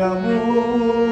amor.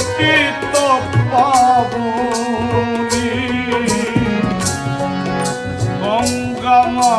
পতিত পাবনি। গঙ্গামা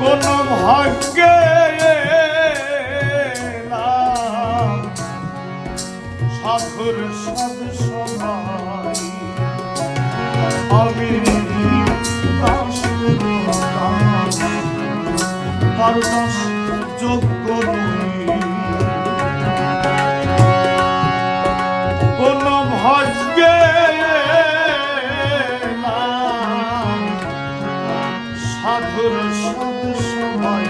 কোন ভাগ্যে সাধুর সাধ সবাই আমি দাস তার দাস সাধুর সাধু সময়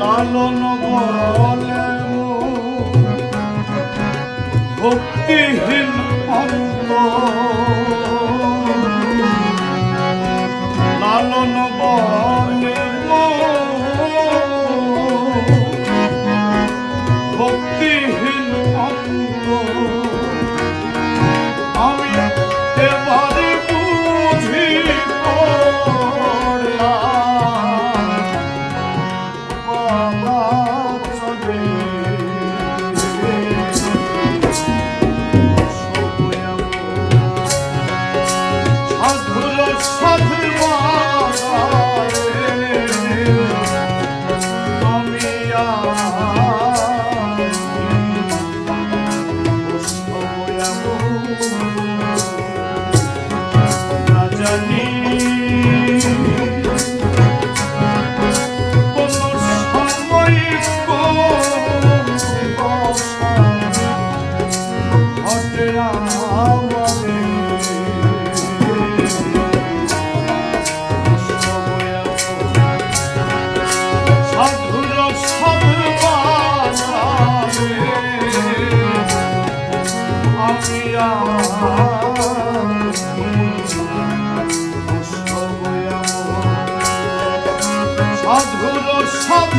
লালন বলে ভক্তিহীন অন্ত লালন বলে সাধুর সাধু